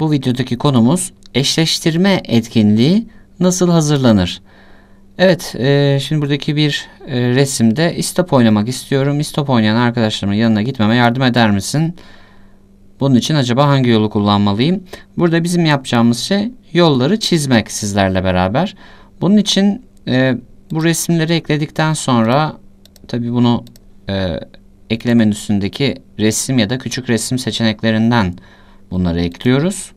bu videodaki konumuz eşleştirme etkinliği nasıl hazırlanır? Evet, e, şimdi buradaki bir e, resimde istop oynamak istiyorum. İstop oynayan arkadaşlarımın yanına gitmeme yardım eder misin? Bunun için acaba hangi yolu kullanmalıyım? Burada bizim yapacağımız şey yolları çizmek sizlerle beraber. Bunun için e, bu resimleri ekledikten sonra tabi bunu e, ekle menüsündeki resim ya da küçük resim seçeneklerinden bunları ekliyoruz.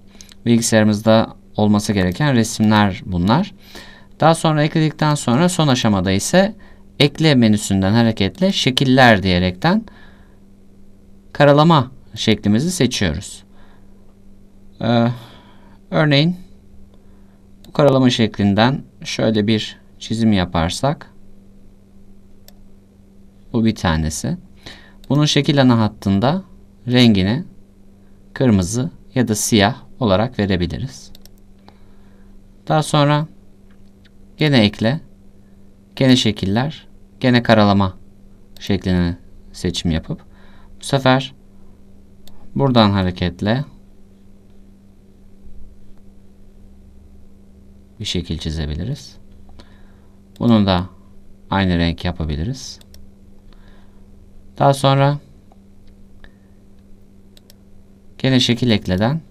Bilgisayarımızda olması gereken resimler bunlar. Daha sonra ekledikten sonra son aşamada ise ekle menüsünden hareketle şekiller diyerekten karalama şeklimizi seçiyoruz. Ee, örneğin bu karalama şeklinden şöyle bir çizim yaparsak bu bir tanesi. Bunun şekil ana hattında rengini kırmızı ya da siyah olarak verebiliriz. Daha sonra gene ekle, gene şekiller, gene karalama şeklini seçim yapıp bu sefer buradan hareketle bir şekil çizebiliriz. Bunu da aynı renk yapabiliriz. Daha sonra gene şekil ekleden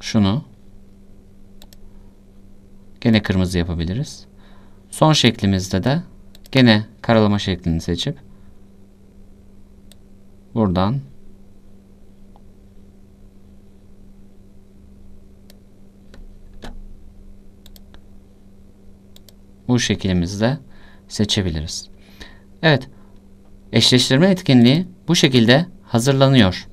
şunu gene kırmızı yapabiliriz. Son şeklimizde de gene karalama şeklini seçip buradan bu şeklimizde seçebiliriz. Evet, eşleştirme etkinliği bu şekilde hazırlanıyor.